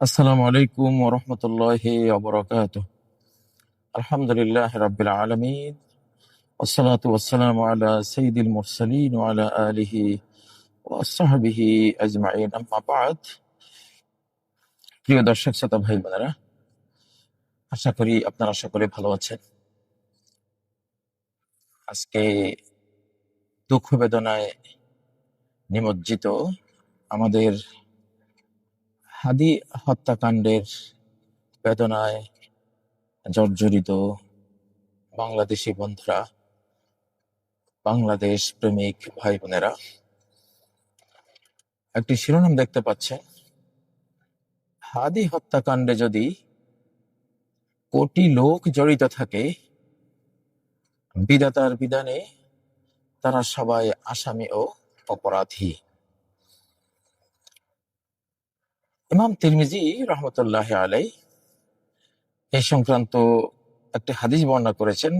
আসসালামু আলাইকুম ওরহমতুল্লাহি ওবরাকাত আলহামদুলিল্লাহ রাব্বিল আলামিন والصلاة والسلام على سيد المرسلين وعلى آله وصحبه أجمعين أما بعد প্রিয় দর্শক শ্রোতা ভাই বোনেরা আশা করি আপনারা সকলে ভালো আছেন আজকে দুঃখ বেদনায় নিমজ্জিত আমাদের হাদি হত্যাকাণ্ডের বেদনায় জর্জরিত বাংলাদেশি বন্ধুরা, বাংলাদেশ প্রেমিক ভাই বোনেরা একটি শিরোনাম দেখতে পাচ্ছেন। হাদি হত্যাকাণ্ডে যদি কোটি লোক জড়িত থাকে, বিধাতার বিধানে তারা সবাই আসামি ও অপরাধী। ইমাম তিরমিজি রহমতুল্লাহ আলাই এই সংক্রান্ত একটি হাদিস বর্ণনা করেছেন।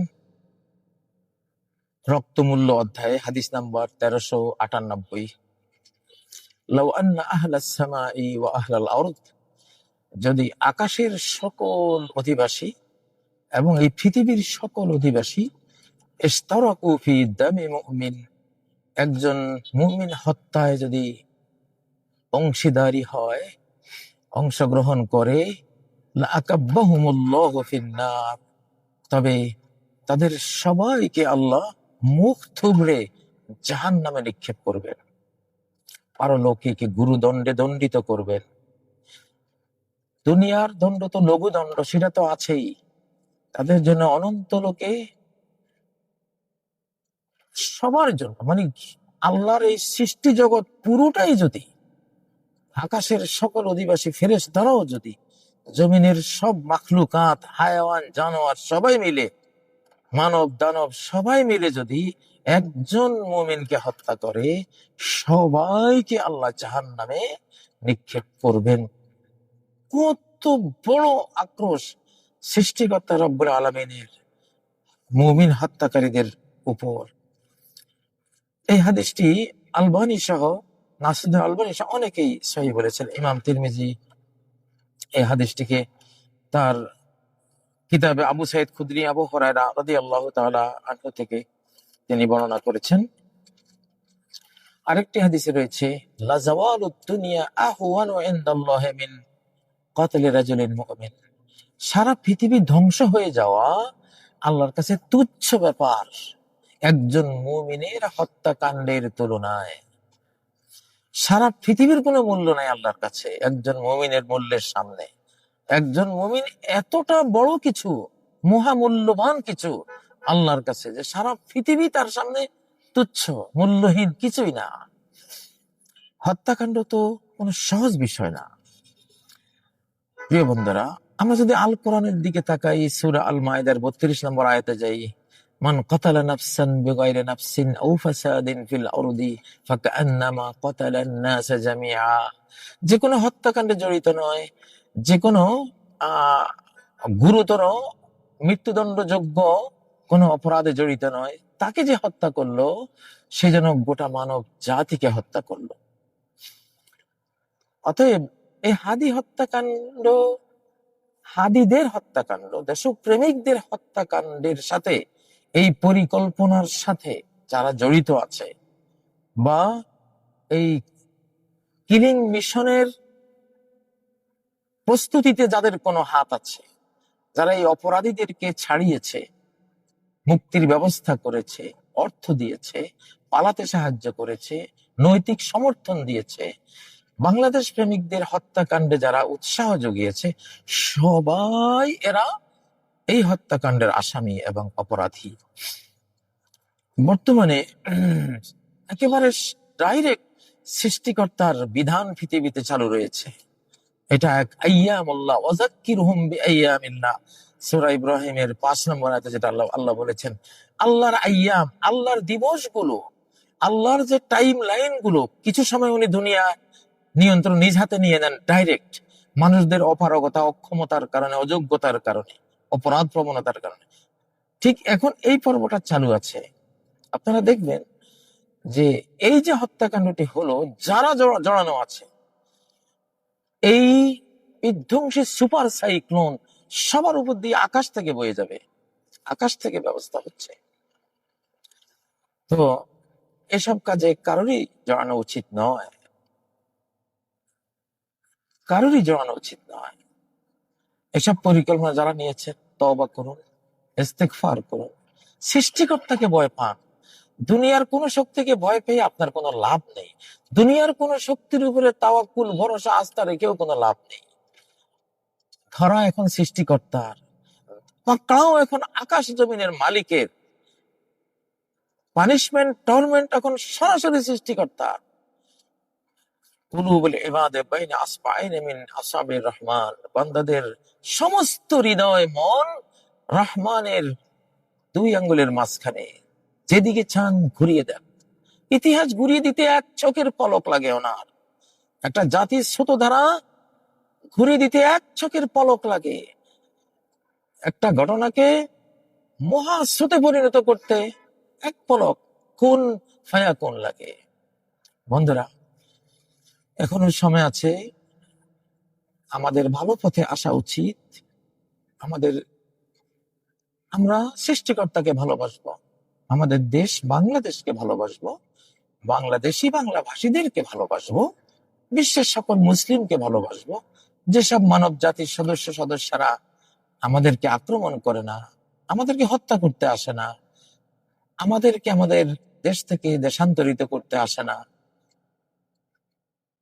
রক্তমূল্য অধ্যায়ে হাদিস নাম্বার তেরোশো আটানব্বই। লাউ আন্না আহলাস সামাই ওয়া আহলাল আরদ, যদি আকাশের সকল অধিবাসী এবং এই পৃথিবীর সকল অধিবাসী, ইশতারাকু ফি দামি মুমিন, একজন মুমিন হত্যায় যদি অংশীদারি হয় অংশগ্রহণ করে তবে তাদের সবাইকে আল্লাহ মুখ থুবড়ে জাহান নামে নিক্ষেপ করবেন। পারলৌকিকে গুরুদণ্ডে দণ্ডিত করবেন। দুনিয়ার দণ্ড তো লঘু দণ্ড সেটা তো আছেই। তাদের জন্য অনন্ত লোকে সবার জন্য মানে আল্লাহর এই সৃষ্টি জগৎ পুরোটাই যদি আকাশের সকল অধিবাসী ফেরেস দ্বারাও যদি জমিনের সব মাখলুকাত, হায়াওয়ান, জানোয়ার সবাই মিলে, মানব দানব সবাই মিলে যদি একজন মুমিনকে হত্যা করে, সবাইকে আল্লাহ জাহান নামে নিক্ষেপ করবেন। কত বড় আক্রোশ সৃষ্টিকর্তা রব্বুল আলমিনের মুমিন হত্যাকারীদের উপর। এই হাদিসটি আলবানি সহ অনেকেই সহি বলেছেন। ইমাম তিরমিজি এই হাদিসটিকে তার কিতাবে আবু সাইদ খুদরি, আবু হরাইরা রাদি আল্লাহ থেকে তিনি বর্ণনা করেছেন। আরেকটি হাদিসে রয়েছে লাজাওয়ালুদ দুনিয়া আহওয়ানু ইনদাল্লাহি মিন রাজুলিন মুমিন। সারা পৃথিবী ধ্বংস হয়ে যাওয়া আল্লাহর কাছে তুচ্ছ ব্যাপার। একজন মুমিনের হত্যাকাণ্ডের তুলনায় সারা পৃথিবীর কোনো মূল্য নাই আল্লাহর কাছে। একজন মুমিনের মূল্যের সামনে। একজন মুমিন এতটা বড় কিছু, মহামূল্যবান কিছু আল্লাহর কাছে যে সারা পৃথিবী তার সামনে তুচ্ছ, মূল্যহীন কিছুই না। হত্যাকাণ্ড তো কোনো সহজ বিষয় না। প্রিয় বন্ধুরা, আমরা যদি আল কোরআনের দিকে তাকাই, সুরা আল মায়দার বত্রিশ নম্বর আয়াতে যাই মান কতালা নাফসান বিগাইরি নাফসিন যে কোনো হত্যাকাণ্ডে জড়িত নয় যে কোনো গুরুতর মৃত্যুদণ্ডযোগ্য কোনো অপরাধে জড়িত নয়, তাকে যে হত্যা করল, সে যেন গোটা মানব জাতিকে হত্যা করল। অতএব এই হাদি হত্যাকাণ্ড, হাদিদের হত্যাকাণ্ড, দেশপ্রেমিকদের হত্যাকাণ্ডের সাথে এই পরিকল্পনার সাথে যারা জড়িত আছে বা এই কিলিং মিশনের প্রস্তুতিতে যাদের কোনো হাত আছে, যারা এই অপরাধীদেরকে ছাড়িয়েছে, মুক্তির ব্যবস্থা করেছে, অর্থ দিয়েছে, পালাতে সাহায্য করেছে, নৈতিক সমর্থন দিয়েছে, বাংলাদেশ প্রেমিকদের হত্যাকাণ্ডে যারা উৎসাহ জুগিয়েছে, সবাই এরা এই হত্যাকাণ্ডের আসামি এবং অপরাধী। বর্তমানে একেবারে ডাইরেক্ট সৃষ্টিকর্তার বিধান পৃথিবীতে চালু রয়েছে। এটা এক আইয়ামুল্লাহ ওয়াজাক্কির হুম আইয়ামিল্লাহ সূরা ইব্রাহিমের পাঁচ নম্বর আয়াতে যেটা আল্লাহ আল্লাহ বলেছেন, আল্লাহর আইয়াম, আল্লাহর দিবসগুলো, আল্লাহর যে টাইম লাইনগুলো কিছু সময় উনি দুনিয়া নিয়ন্ত্রণ নিজ হাতে নিয়ে নেন ডাইরেক্ট মানুষদের অপারগতা, অক্ষমতার কারণে, অযোগ্যতার কারণে। অপরাধ প্রবণতার কারণে। ঠিক এখন এই পর্বটা চালু আছে। আপনারা দেখবেন যে এই যে হত্যাকাণ্ডটি হলো, যারা জড়ানো আছে, এই বিধ্বংসী সুপার সাইক্লোন সবার উপর দিয়ে আকাশ থেকে বয়ে যাবে। আকাশ থেকে ব্যবস্থা হচ্ছে। তো এসব কাজে কারোরই জড়ানো উচিত নয়। কারোরই জড়ানো উচিত নয়। এসব পরিকল্পনা যারা নিয়েছে তবা করুন, ইস্তেগফার করুন। সৃষ্টিকর্তাকে ভয় পান। দুনিয়ার কোন শক্তিকে ভয় পেয়ে আপনার কোনো লাভ নেই। দুনিয়ার কোন শক্তির উপরে তাওয়াক্কুল, ভরসা, আস্থা রেখেও কোনো লাভ নেই। ধরা এখন সৃষ্টিকর্তার। পাকড়াও এখন আকাশ জমিনের মালিকের। পানিশমেন্ট, টর্মেন্ট এখন সরাসরি সৃষ্টিকর্তার। কুলুবুল ইবাদে মিন আসাবির রহমান। বান্দাদের সমস্ত হৃদয়, মন রহমানের দুই আঙ্গুলের মাঝখানে। যেদিকে চান ঘুরিয়ে দেন। ইতিহাস ঘুরিয়ে দিতে এক চোখের পলক লাগে ওনার। একটা জাতির ছোট ধারা ঘুরিয়ে দিতে এক চোখের পলক লাগে। একটা ঘটনাকে মহা মহাস্রোতে পরিণত করতে এক পলক, কোন ফায়া কোন লাগে। বন্ধুরা এখনও সময় আছে। আমাদের ভালো পথে আসা উচিত। আমাদের, আমরা সৃষ্টিকর্তাকে ভালোবাসবো। আমাদের দেশ বাংলাদেশকে ভালোবাসবো। বাংলাদেশি বাংলা ভাষীদেরকে ভালোবাসবো। বিশ্বের সকল মুসলিমকে ভালোবাসবো। যেসব মানব জাতির সদস্য সদস্যরা আমাদেরকে আক্রমণ করে না, আমাদেরকে হত্যা করতে আসে না, আমাদেরকে আমাদের দেশ থেকে দেশান্তরিত করতে আসে না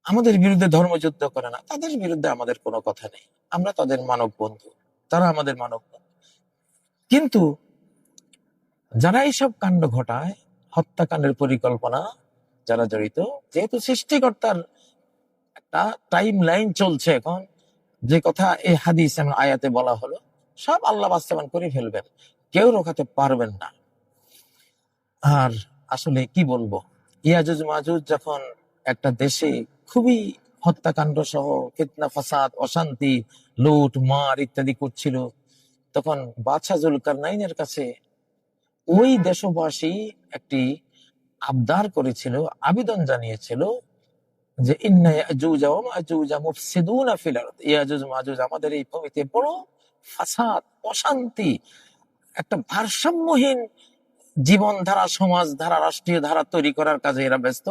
আমাদের বিরুদ্ধে ধর্মযুদ্ধ করে না, তাদের বিরুদ্ধে আমাদের কোনো কথা নেই। আমরা তাদের মানব বন্ধু, তারা আমাদের মানব বন্ধু। কিন্তু যারা এইসব কাণ্ড ঘটায়, হত্যাকাণ্ডের পরিকল্পনা, যারা জড়িত, যেহেতু সৃষ্টিকর্তার একটা টাইম লাইন চলছে এখন, যে কথা এই হাদিস এবং আয়াতে বলা হলো, সব আল্লাহ বাস্তবায়ন করে ফেলবেন। কেউ রোখাতে পারবেন না। আর আসলে কি বলব? ইয়াজুজ মাজুজ যখন একটা দেশে খুবই হত্যাকাণ্ড সহ ফিতনা, ফাসাদ, অশান্তি, লুট, মার ইত্যাদি করছিল। তখন বাদশা জুলকার নাইনের কাছে ওই দেশবাসী একটি আবদার করেছিল, আবেদন জানিয়েছিল যে আমাদের এই ভূমিতে বড় ফাসাদ, অশান্তি, একটা ভারসাম্যহীন জীবনধারা, সমাজধারা, রাষ্ট্রীয় ধারা তৈরি করার কাজে এরা ব্যস্ত।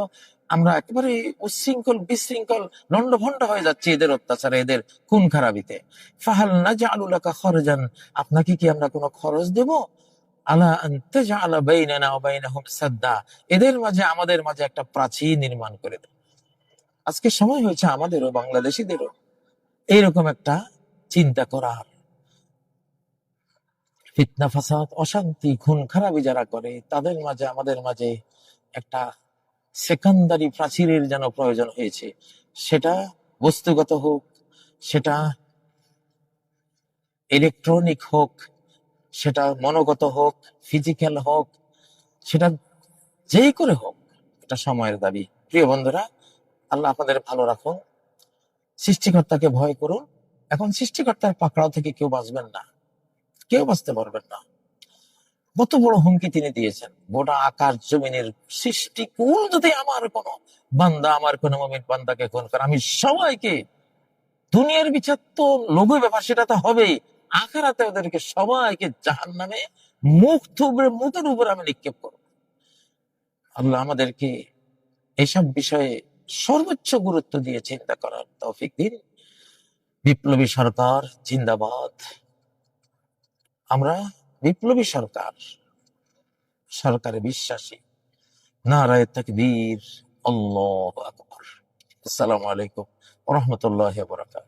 আমরা একেবারে উচ্ছৃঙ্খল বিশৃঙ্খল লন্ডভন্ড হয়ে যাচ্ছি এদের অত্যাচারে, এদের খুন খারাপিতে। ফাহাল না জালুলাকা খরজান, আপনাকে কি আমরা কোনো খরচ দেব? আলা বাইনাহুম সাদ্দা, এদের মাঝে, আমাদের মাঝে একটা প্রাচীর নির্মাণ করে দেব আজকে সময় হয়েছে আমাদেরও, বাংলাদেশিদেরও, এইরকম একটা চিন্তা করার। ফিতনা, ফাসাদ, অশান্তি, খুন, খারাপি যারা করে, তাদের মাঝে, আমাদের মাঝে একটা সেকান্দারি প্রাচীরের যেন প্রয়োজন হয়েছে, সেটা বস্তুগত হোক, সেটা ইলেকট্রনিক হোক, সেটা মনোগত হোক ফিজিক্যাল হোক, সেটা যেই করে হোক, এটা সময়ের দাবি। প্রিয় বন্ধুরা, আল্লাহ আপনাদের ভালো রাখুন, সৃষ্টিকর্তাকে ভয় করুন, এখন সৃষ্টিকর্তার পাকড়াও থেকে কেউ বাঁচবেন না, কেউ বাঁচতে পারবেন না। কত বড় হুমকি তিনি দিয়েছেন। গোটা আকাশ জমিনের সৃষ্টি কুল যদি আমার কোন বান্দা, আমার কোন মমিন বান্দাকে খুন করে, আমি সবাইকে দুনিয়ার বিচার তো লঘু ব্যাপার, সেটা তো হবেই। আখারাতে ওদেরকে সবাইকে জাহান নামে মুখ থুবড়ে মুখের উপর আমি নিক্ষেপ করব। আল্লাহ আমাদেরকে এইসব বিষয়ে সর্বোচ্চ গুরুত্ব দিয়ে চিন্তা করার তৌফিক দিন। বিপ্লবী সরকার, জিন্দাবাদ। আমরা বিপ্লবী সরকার। সরকারে বিশ্বাসী। নারায় তাকবীর। আল্লাহ আকবর। আসসালামু আলাইকুম রহমতুল্লাহ বরাকাত